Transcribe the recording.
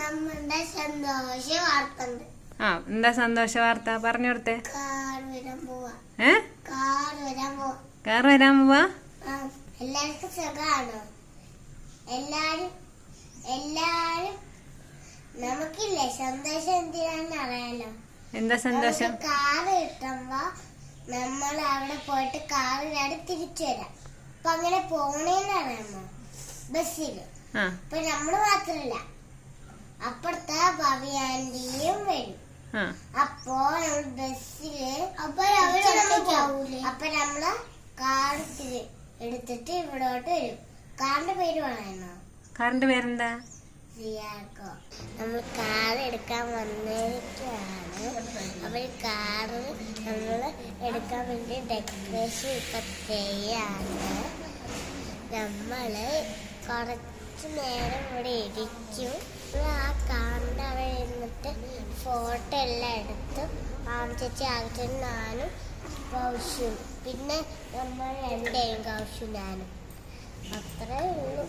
നമ്മളുടെ സന്തോഷ വാർത്ത ആ എന്താ സന്തോഷ വാർത്ത? പറഞ്ഞു കൊടുത്തേ. കാർ വരാൻ പോവാ. ഏ? കാർ വരാൻ പോവാ. എല്ലാവർക്കും സുഖാണോ? എല്ലാരും എല്ലാരും നമുക്കില്ലേ സന്തോഷം എന്തിനാന്ന് അറിയാലോ? എന്താ സന്തോഷം? കാർ കിട്ടുമ്പോ നമ്മൾ അവിടെ പോയിട്ട് കാറിലാണ് തിരിച്ചു വരാം. അപ്പൊ അങ്ങനെ പോണേന്ന് ബസ്സിൽ. ആ. അപ്പൊ നമ്മൾ മാത്രല്ല. അപ്പുറത്തെ ഭവ്യാന്റിയും വരും. അപ്പോ നമ്മൾ ബസ്സിൽ അപ്പൊ അപ്പൊ നമ്മൾ കാർ എടുത്തിട്ട് ഇവിടോട്ട് വരും. കാറിന്റെ പേര് പറയണോ കാറിന്റെ പേരെന്താ? സിയാക്കോ നമ്മൾ കാർ എടുക്കാൻ വന്നിരിക്കുകയാണ് അപ്പൊ കാർ നമ്മൾ എടുക്കാൻ വേണ്ടി ഡെക്കറേഷൻ ഇപ്പൊ ചെയ്യാണ്. നമ്മൾ കുറച്ച് നേരം ഇവിടെ ഇരിക്കും. ആ കാറിന്റെ അവിടെ ഇരുന്നിട്ട് ഫോട്ടോ എല്ലാം എടുത്ത് ആവശ്യച്ച് ആവശ്യം ഞാനും കൗശും. പിന്നെ നമ്മൾ രണ്ടേയും കൗശും ഞാനും. അത്രേ ഉള്ളൂ.